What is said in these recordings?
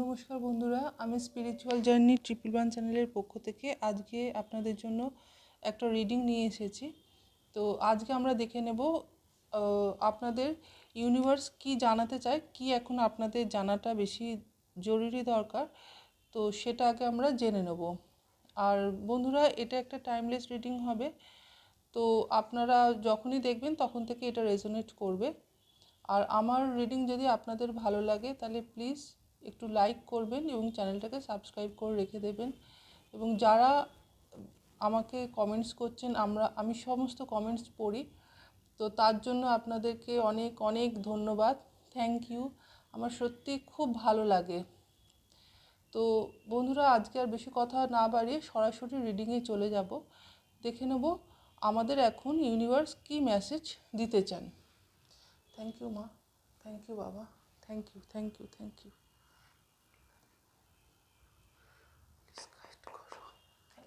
নমস্কার বন্ধুরা, আমি স্পিরিচুয়াল জার্নি ট্রিপল ওয়ান চ্যানেলের পক্ষ থেকে আজকে আপনাদের জন্য একটা রিডিং নিয়ে এসেছি। তো আজকে আমরা দেখে নেব আপনাদের ইউনিভার্স কি জানাতে চায়, কি এখন আপনাদের জানাটা বেশি জরুরি দরকার, তো সেটা আগে আমরা জেনে নেব। আর বন্ধুরা, এটা একটা টাইমলেস রিডিং হবে, তো আপনারা যখনই দেখবেন তখন থেকে এটা রেজোনেট করবে। আর আমার রিডিং যদি আপনাদের ভালো লাগে, তাহলে প্লিজ একটু লাইক করবেন এবং চ্যানেলটাকে সাবস্ক্রাইব করে রেখে দেবেন। এবং যারা আমাকে কমেন্টস করছেন, আমরা, আমি সমস্ত কমেন্টস পড়ি। তো তার জন্য আপনাদেরকে অনেক অনেক ধন্যবাদ। থ্যাংক ইউ আমার সত্যি খুব ভালো লাগে। তো বন্ধুরা, আজকে আর বেশি কথা না বাড়িয়ে সরাসরি রিডিংয়ে চলে যাব। দেখে নেব আমাদের এখন ইউনিভার্স কি মেসেজ দিতে চান। থ্যাংক ইউ মা। থ্যাংক ইউ বাবা। Thank you thank you thank you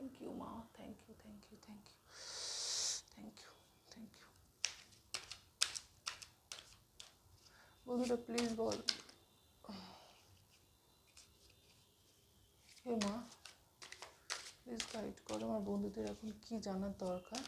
thank you মা thank you thank you thank you thank you thank you বন্ধুরা প্লিজ বল হে মা প্লিজ গাইড করো আমার বন্ধুদের এখন কি জানার দরকার?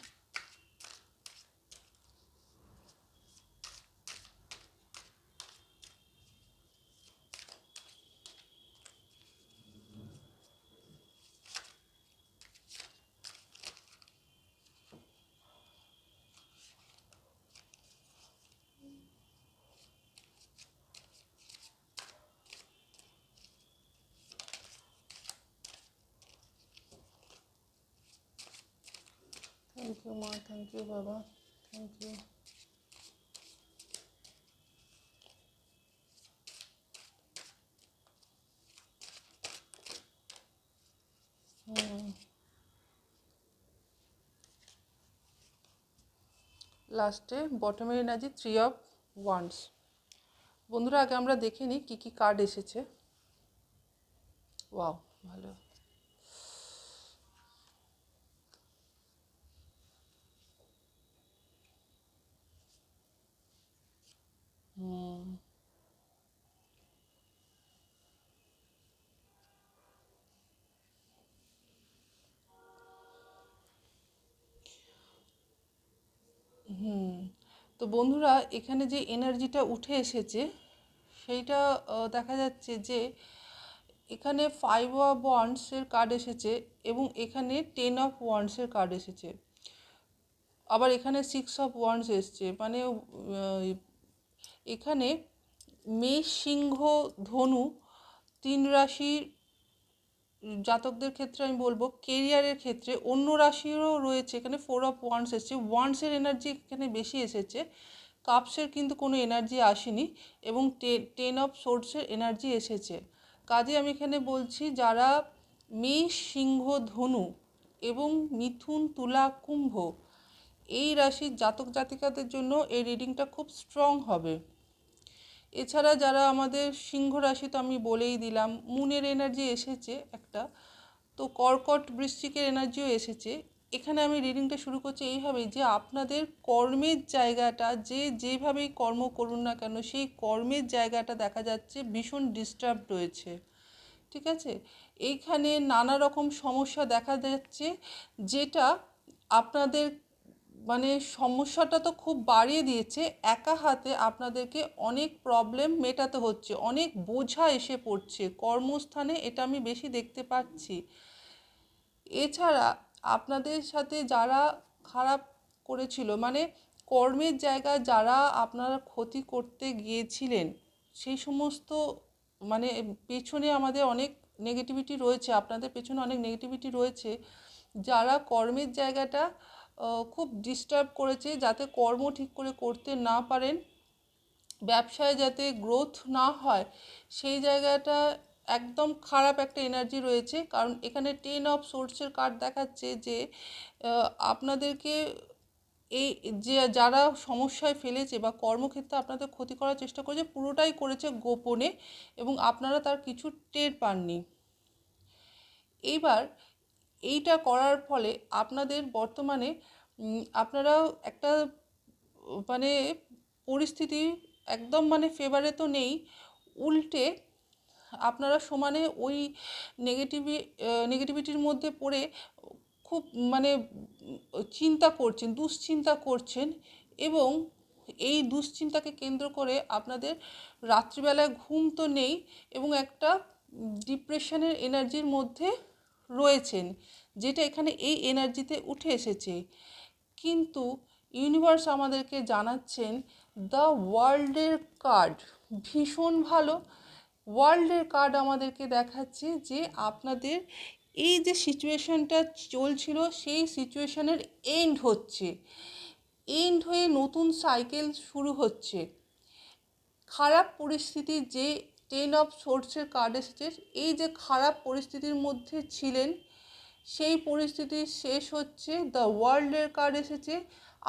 থ্যাংক ইউ মা থ্যাংক ইউ বাবা থ্যাংক ইউ লাস্টে বটমের এনার্জি থ্রি অফ ওয়ান্স বন্ধুরা, আগে আমরা দেখে নিই কী কী কার্ড এসেছে। ওয়াও ভালো। তো বন্ধুরা, এখানে যে এনার্জিটা উঠে এসেছে, সেইটা দেখা যাচ্ছে যে এখানে ফাইভ অফ ওয়ান্ডসের কার্ড এসেছে এবং এখানে টেন অফ ওয়ান্ডসের কার্ড এসেছে। আবার এখানে সিক্স অফ ওয়ান্ডস এসছে। মানে এখানে মেষ, সিংহ, ধনু, তিন রাশির জাতকদের ক্ষেত্রে আমি বলব কেরিয়ারের ক্ষেত্রে অন্য রাশিরও রয়েছে, এখানে ফোর অফ ওয়ান্স এসেছে। ওয়ান্সের এনার্জি এখানে বেশি এসেছে কাপসের কিন্তু কোনো এনার্জি আসেনি এবং টেন অফ সোর্সের এনার্জি এসেছে। কাজে আমি এখানে বলছি, যারা মেষ, সিংহ, ধনু এবং মিথুন, তুলা, কুম্ভ, এই রাশির জাতক জাতিকাদের জন্য এই রিডিংটা খুব স্ট্রং হবে। এছাড়া যারা আমাদের সিংহ রাশি তো আমি বলেই দিলাম, মুনের এনার্জি এসেছে একটা। তো কর্কট বৃশ্চিকের এনার্জিও এসেছে। এখানে আমি রিডিংটা শুরু করছি এইভাবেই যে আপনাদের কর্মের জায়গাটা, যে যেভাবেই কর্ম করুন না কেন, সেই কর্মের জায়গাটা দেখা যাচ্ছে ভীষণ ডিস্টার্ব রয়েছে। ঠিক আছে? এইখানে নানা রকম সমস্যা দেখা যাচ্ছে যেটা আপনাদের মানে সমস্যাটা তো খুব বাড়িয়ে দিয়েছে। একা হাতে আপনাদেরকে অনেক প্রবলেম মেটাতে হচ্ছে, অনেক বোঝা এসে পড়ছে। কর্মস্থানে এটা আমি বেশি দেখতে পাচ্ছি। এছাড়া আপনাদের সাথে যারা খারাপ করেছিল মানে কর্মের জায়গায় যারা আপনারা ক্ষতি করতে গিয়েছিলেন, সেই সমস্ত মানে পেছনে আমাদের অনেক নেগেটিভিটি রয়েছে, আপনাদের পেছনে অনেক নেগেটিভিটি রয়েছে। যারা কর্মের জায়গাটা খুব ডিস্টার্ব করেছে যাতে কর্ম ঠিক করে করতে না পারেন। ব্যবসায় যাতে গ্রোথ না হয়, সেই জায়গাটা একদম খারাপ একটা এনার্জি রয়েছে। কারণ এখানে টেন অফ সোর্সের কার্ড দেখাচ্ছে যে আপনাদেরকে এই যে, যারা সমস্যায় ফেলেছে বা কর্মক্ষেত্রে আপনাদের ক্ষতি করার চেষ্টা করেছে, পুরোটাই করেছে গোপনে এবং আপনারা তার কিছু টের পাননি। এইবার এইটা করার ফলে আপনাদের বর্তমানে আপনারা একটা মানে পরিস্থিতি একদম মানে ফেভারে তো নেই। উল্টে আপনারা সমানে ওই নেগেটিভি নেগেটিভিটির মধ্যে পড়ে খুব মানে চিন্তা করছেন, দুশ্চিন্তা করছেন এবং এই দুশ্চিন্তাকে কেন্দ্র করে আপনাদের রাত্রিবেলায় ঘুম তো নেই এবং একটা ডিপ্রেশনের এনার্জির মধ্যে রয়েছেন, যেটা এখানে এই এনার্জিতে উঠে এসেছে। কিন্তু ইউনিভার্স আমাদেরকে জানাচ্ছেন দ্য ওয়ার্ল্ডের কার্ড ভীষণ ভালো। ওয়ার্ল্ডের কার্ড আমাদেরকে দেখাচ্ছে যে আপনাদের এই যে সিচুয়েশনটা চলছিল, সেই সিচুয়েশনের এন্ড হচ্ছে। এন্ড হয়ে নতুন সাইকেল শুরু হচ্ছে। খারাপ পরিস্থিতি যে টেন অফ সোর্সের কার্ড এসেছে। এই যে খারাপ পরিস্থিতির মধ্যে ছিলেন, সেই পরিস্থিতি শেষ হচ্ছে। দ্য ওয়ার্ল্ডের কার্ড এসেছে।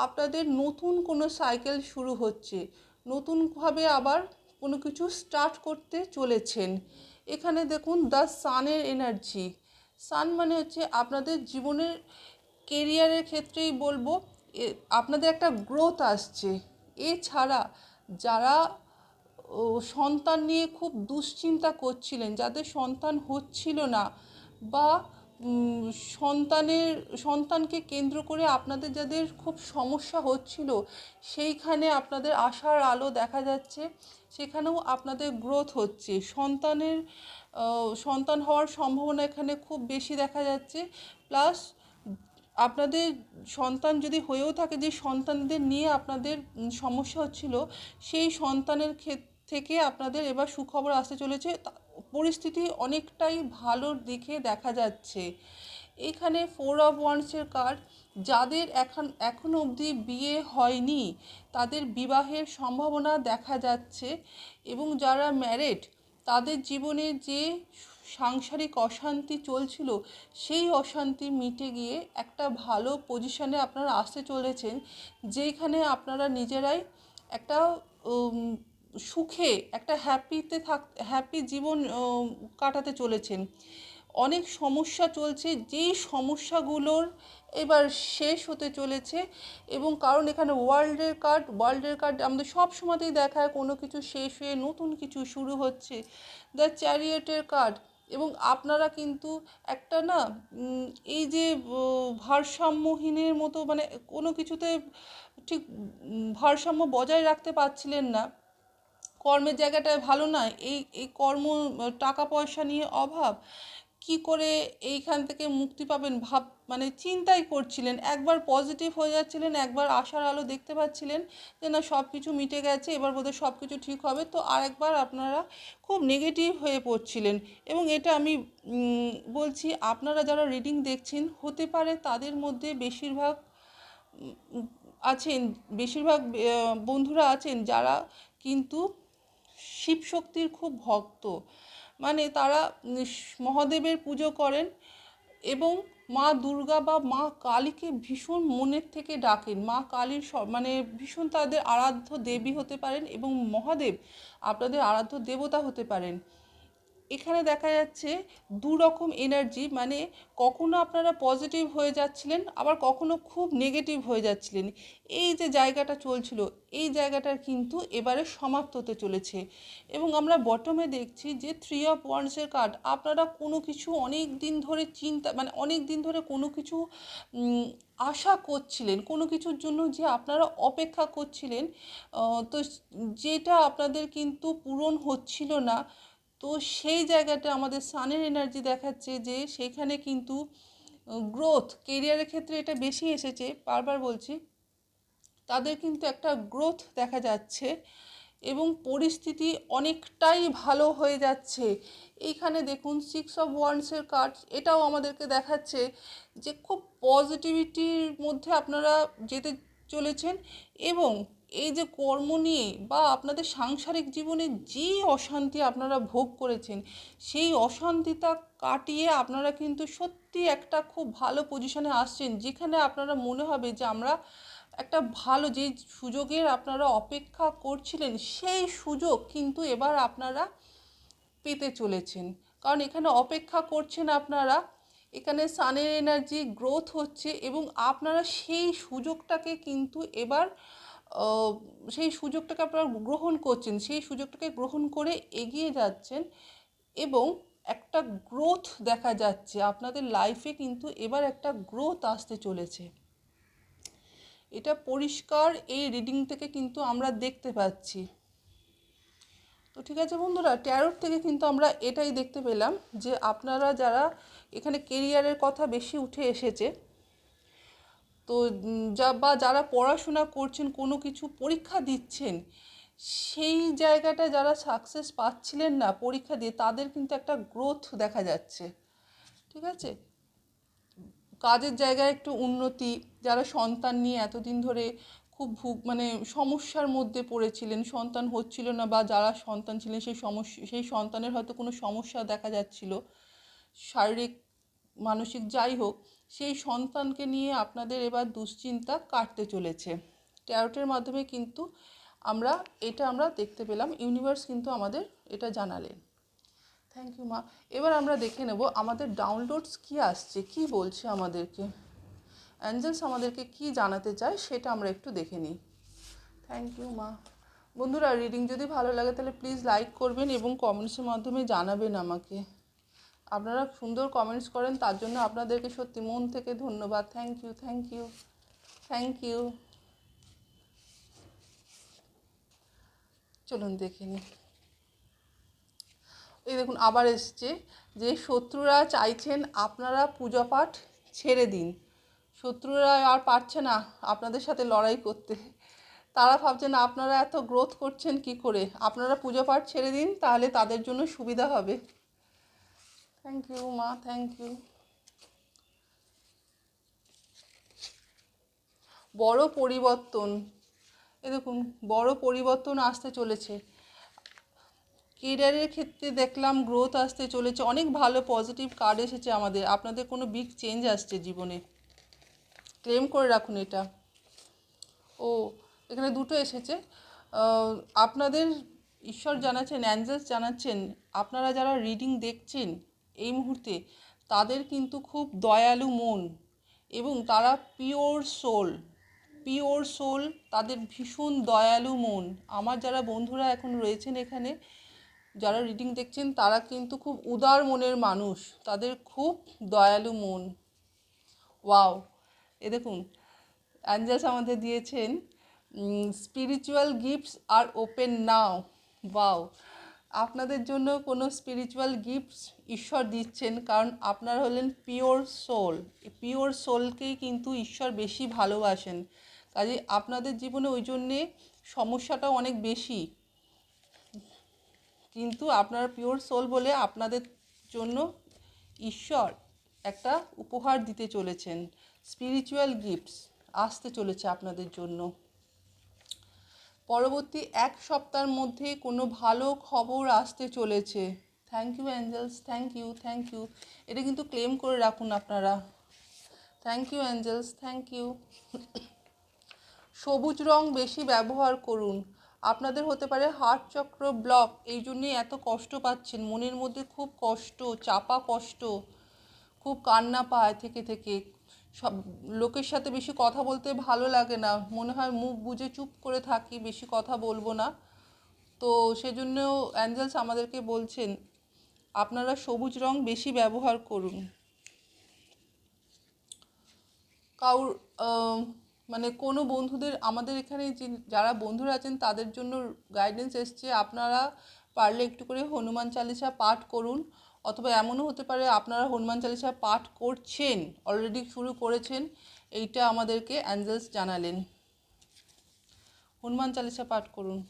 আপনাদের নতুন কোনো সাইকেল শুরু হচ্ছে। নতুনভাবে আবার কোনো কিছু স্টার্ট করতে চলেছেন। এখানে দেখুন দ্য সানের এনার্জি সান মানে হচ্ছে আপনাদের জীবনের কেরিয়ারের ক্ষেত্রেই বলব আপনাদের একটা গ্রোথ আসছে। এছাড়া যারা ও সন্তান নিয়ে খুব দুশ্চিন্তা করছিলেন, যাদের সন্তান হচ্ছিল না বা সন্তানের, সন্তানকে কেন্দ্র করে আপনাদের যাদের খুব সমস্যা হচ্ছিল, সেইখানে আপনাদের আশার আলো দেখা যাচ্ছে, সেখানেও আপনাদের গ্রোথ হচ্ছে। সন্তানের সন্তান হওয়ার সম্ভাবনা এখানে খুব বেশি দেখা যাচ্ছে প্লাস আপনাদের সন্তান যদি হয়েও থাকে, যে সন্তানদের নিয়ে আপনাদের সমস্যা হচ্ছিল, সেই সন্তানের ক্ষেত্রে থেকে আপনাদের এবার সুখবর আসতে চলেছে। পরিস্থিতি অনেকটাই ভালোর দিকে দেখা যাচ্ছে। এখানে ফোর অফ ওয়ান্সের কার্ড যাদের এখন এখনও অবধি বিয়ে হয়নি, তাদের বিবাহের সম্ভাবনা দেখা যাচ্ছে এবং যারা ম্যারেড তাদের জীবনে যে সাংসারিক অশান্তি চলছিল, সেই অশান্তি মিটে গিয়ে একটা ভালো পজিশনে আপনারা আসতে চলেছেন, যেখানে আপনারা নিজেরাই একটা সুখে একটা হ্যাপিতে থাক হ্যাপি জীবন কাটাতে চলেছেন। অনেক সমস্যা চলছে যেই সমস্যাগুলোর এবার শেষ হতে চলেছে এবং কারণ এখানে ওয়ার্ল্ডের কার্ড ওয়ার্ল্ডের কার্ড আমাদের সব সময়তেই দেখায় কোনো কিছু শেষ হয়ে নতুন কিছু শুরু হচ্ছে দ্য চ্যারিয়েটের কার্ড এবং আপনারা কিন্তু একটা না এই যে ভারসাম্যহীনের মতো মানে কোনো কিছুতে ঠিক ভারসাম্য বজায় রাখতে পারছিলেন না। কর্মের জায়গাটায় ভালো নয় এই এই কর্ম, টাকা পয়সা নিয়ে অভাব, কি করে এইখান থেকে মুক্তি পাবেন? ভাব মানে চিন্তাই করছিলেন, একবার পজিটিভ হয়ে যাচ্ছিলেন, একবার আশার আলো দেখতে পাচ্ছিলেন যে না সব কিছু মিটে গেছে, এবার বোধহয় সব কিছু ঠিক হবে, তো আরেকবার আপনারা খুব নেগেটিভ হয়ে পড়ছিলেন। এবং এটা আমি বলছি আপনারা যারা রিডিং দেখছেন, হতে পারে তাদের মধ্যে বেশিরভাগ আছেন, বেশিরভাগ বন্ধুরা আছেন যারা কিন্তু শিবশক্তির খুব ভক্ত। মানে তারা মহাদেবের পুজো করেন এবং মা দুর্গা বা মা কালীকে ভীষণ মনের থেকে ডাকেন। মা কালীর মানে ভীষণ তাদের আরাধ্য দেবী হতে পারেন এবং মহাদেব আপনাদের আরাধ্য দেবতা হতে পারেন। এখানে দেখা যাচ্ছে দু রকম এনার্জি মানে কখনো আপনারা পজিটিভ হয়ে যাচ্ছিলেন, আবার কখনো খুব নেগেটিভ হয়ে যাচ্ছিলেন। এই যে জায়গাটা চলছিল, এই জায়গাটার কিন্তু এবারে সমাপ্ত হতে চলেছে। এবং আমরা বটমে দেখছি যে থ্রি অফ ওয়ান্সের কার্ড আপনারা কোনো কিছু অনেক দিন ধরে চিন্তা মানে অনেক দিন ধরে কোনো কিছু আশা করছিলেন, কোনো কিছুর জন্য যে আপনারা অপেক্ষা করছিলেন তো যেটা আপনাদের কিন্তু পূরণ হচ্ছিল না তো সেই জায়গাটা আমাদের সানের এনার্জি দেখাচ্ছে যে সেইখানে কিন্তু গ্রোথ কেরিয়ারের ক্ষেত্রে এটা বেশি এসেছে। বারবার বলছি, তাদের কিন্তু একটা গ্রোথ দেখা যাচ্ছে এবং পরিস্থিতি অনেকটাই ভালো হয়ে যাচ্ছে। এইখানে দেখুন সিক্স অফ ওয়ান্সের কার্ড এটাও আমাদেরকে দেখাচ্ছে যে খুব পজিটিভিটির মধ্যে আপনারা যেতে চলেছেন এবং এই যে কর্ম নিয়ে বা আপনাদের সাংসারিক জীবনে যে অশান্তি আপনারা ভোগ করেছেন, সেই অশান্তিটা কাটিয়ে আপনারা কিন্তু সত্যি একটা খুব ভালো পজিশনে আসছেন, যেখানে আপনারা মনে হবে যে আমরা একটা ভালো যে সুযোগের আপনারা অপেক্ষা করছিলেন, সেই সুযোগ কিন্তু এবার আপনারা পেতে চলেছেন। কারণ এখানে অপেক্ষা করছেন আপনারা, এখানে সানের এনার্জি গ্রোথ হচ্ছে এবং আপনারা সেই সুযোগটাকে কিন্তু এবার সেই সুযোগটাকে আপনারা গ্রহণ করছেন, সেই সুযোগটাকে গ্রহণ করে এগিয়ে যাচ্ছেন এবং একটা গ্রোথ দেখা যাচ্ছে। আপনাদের লাইফে কিন্তু এবার একটা গ্রোথ আসতে চলেছে। এটা পরিষ্কার এই রিডিং থেকে কিন্তু আমরা দেখতে পাচ্ছি। তো ঠিক আছে বন্ধুরা ট্যারোট থেকে কিন্তু আমরা এটাই দেখতে পেলাম যে আপনারা যারা এখানে কেরিয়ারের কথা বেশি উঠে এসেছে তো যা বা যারা পড়াশোনা করছেন, কোনো কিছু পরীক্ষা দিচ্ছেন, সেই জায়গাটা যারা সাকসেস পাচ্ছিলেন না পরীক্ষা দিয়ে, তাদের কিন্তু একটা গ্রোথ দেখা যাচ্ছে। ঠিক আছে? কাজের জায়গায় একটু উন্নতি, যারা সন্তান নিয়ে এতদিন ধরে খুব ভুগ মানে সমস্যার মধ্যে পড়েছিলেন, সন্তান হচ্ছিল না বা যারা সন্তান ছিলেন, সেই সমস্যা, সেই সন্তানের হয়তো কোনো সমস্যা দেখা যাচ্ছিল। শারীরিক, মানসিক যাই হোক সেই সন্তানকে নিয়ে আপনাদের এবার দুশ্চিন্তা কাটতে চলেছে। ট্যারোটের মাধ্যমে কিন্তু আমরা, এটা আমরা দেখতে পেলাম। ইউনিভার্স কিন্তু আমাদের এটা জানালেন। থ্যাংক ইউ মা। এবার আমরা দেখে নেব, আমাদের ডাউনলোডস কি আসছে, কি বলছে আমাদেরকে? অ্যাঞ্জেলস আমাদেরকে কি জানাতে চায়, সেটা আমরা একটু দেখে নিই। থ্যাংক ইউ মা। বন্ধুরা রিডিং যদি ভালো লাগে, তাহলে প্লিজ লাইক করবেন এবং কমেন্টসের মাধ্যমে জানাবেন আমাকে। আপনারা সুন্দর কমেন্টস করেন, তার জন্য আপনাদেরকে সত্যি মন থেকে ধন্যবাদ। Thank you thank you thank you চলুন দেখে নিই। এই দেখুন, আবার এসছে যে শত্রুরা চাইছেন আপনারা পূজা পাঠ ছেড়ে দিন। শত্রুরা আর পারছে না আপনাদের সাথে লড়াই করতে। তারা ভাবছেন, আপনারা এত গ্রোথ করছেন কি করে? আপনারা পূজা পাঠ ছেড়ে দিন, তাহলে তাদের জন্য সুবিধা হবে। থ্যাংক ইউ মা থ্যাংক ইউ বড় পরিবর্তন। এ দেখুন, বড় পরিবর্তন আসতে চলেছে। কেরিয়ারের ক্ষেত্রে দেখলাম গ্রোথ আসতে চলেছে। অনেক ভালো পজিটিভ কার্ড এসেছে আমাদের। আপনাদের কোনো বিগ চেঞ্জ আসছে জীবনে। ক্লেম করে রাখুন এটা। ও, এখানে দুটো এসেছে। আপনাদের ঈশ্বর জানাচ্ছেন অ্যাঞ্জেলস জানাচ্ছেন, আপনারা যারা রিডিং দেখছেন এই মুহূর্তে তাদের কিন্তু খুব দয়ালু মন এবং তারা পিওর সোল পিওর সোল তাদের ভীষণ দয়ালু মন। আমার যারা বন্ধুরা এখন রয়েছেন এখানে, যারা রিডিং দেখছেন, তারা কিন্তু খুব উদার মনের মানুষ। তাদের খুব দয়ালু মন। ওয়াও এ দেখুন অ্যাঞ্জেলস আমাদের দিয়েছেন স্পিরিচুয়াল গিফটস আর ওপেন নাও ওয়াও আপনাদের জন্য কোনো স্পিরিচুয়াল গিফটস ঈশ্বর দিচ্ছেন, কারণ আপনারা হলেন পিওর সোল পিওর সোলকেই কিন্তু ঈশ্বর বেশি ভালোবাসেন। কাজে আপনাদের জীবনে ওই জন্যে সমস্যাটাও অনেক বেশি। কিন্তু আপনারা পিওর সোল বলে আপনাদের জন্য ঈশ্বর একটা উপহার দিতে চলেছেন। স্পিরিচুয়াল গিফটস আসতে চলেছে আপনাদের জন্য। পরবর্তী এক সপ্তাহের মধ্যে কোনো ভালো খবর আসতে চলেছে। Thank you angels thank you thank you এটা কিন্তু ক্লেম করে রাখুন আপনারা। Thank you angels thank you সবুজ রং বেশি ব্যবহার করুন। আপনাদের হতে পারে হার্ট চক্র ব্লক এই জন্যই এত কষ্ট পাচ্ছেন। মনের মধ্যে খুব কষ্ট, চাপা কষ্ট, খুব কান্না পায় থেকে থেকে। সব লোকের সাথে বেশি কথা বলতে ভালো লাগে না। মনে হয় মুখ বুজে চুপ করে থাকি, বেশি কথা বলব না। তো সেজন্য অ্যাঞ্জেলস আমাদেরকে বলছেন, আপনারা সবুজ রং বেশি ব্যবহার করুন। কাউর মানে কোনো বন্ধুদের, আমাদের এখানে যে যারা বন্ধুরা আছেন, তাদের জন্য গাইডেন্স এসছে। আপনারা পারলে একটু করে হনুমান চালিসা পাঠ করুন। অথবা এমনও হতে পারে আপনারা হনুমান চালিসা পাঠ করছেন অলরেডি শুরু করেছেন, এইটা আমাদেরকে অ্যাঞ্জেলস জানালেন। হনুমান চালিসা পাঠ করুন।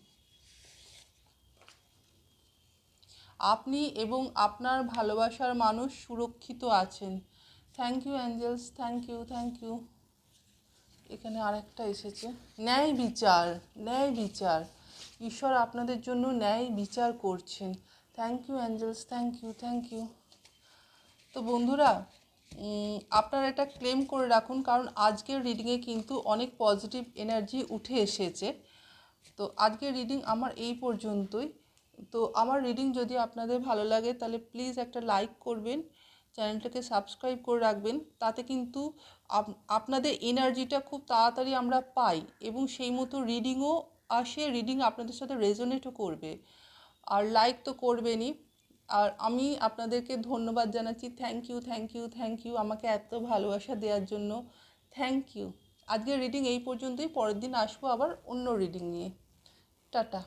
আপনি এবং আপনার ভালোবাসার মানুষ সুরক্ষিত আছেন। Thank you angels thank you thank you এখানে আরেকটা এসেছে। ন্যায় বিচার ন্যায় বিচার। ঈশ্বর আপনাদের জন্য ন্যায় বিচার করছেন। Thank you angels thank you thank you তো বন্ধুরা আপনারা এটা ক্লেম করে রাখুন, কারণ আজকের রিডিংয়ে কিন্তু অনেক পজিটিভ এনার্জি উঠে এসেছে। তো আজকের রিডিং আমার এই পর্যন্তই। তো আমার রিডিং যদি আপনাদের ভালো লাগে, তাহলে প্লিজ একটা লাইক করবেন, চ্যানেলটাকে সাবস্ক্রাইব করে রাখবেন, তাতে কিন্তু আপনাদের এনার্জিটা খুব তাড়াতাড়ি আমরা পাই এবং সেই মতো রিডিংও আসে রিডিং আপনাদের সাথে রেজোনেটও করবে। আর লাইক তো করবেনই। আর আমি আপনাদেরকে ধন্যবাদ জানাচ্ছি। Thank you thank you thank you আমাকে এত ভালোবাসা দেওয়ার জন্য। থ্যাংক ইউ আজকের রিডিং এই পর্যন্তই। পরের দিন আসব আবার অন্য রিডিং নিয়ে। টাটা।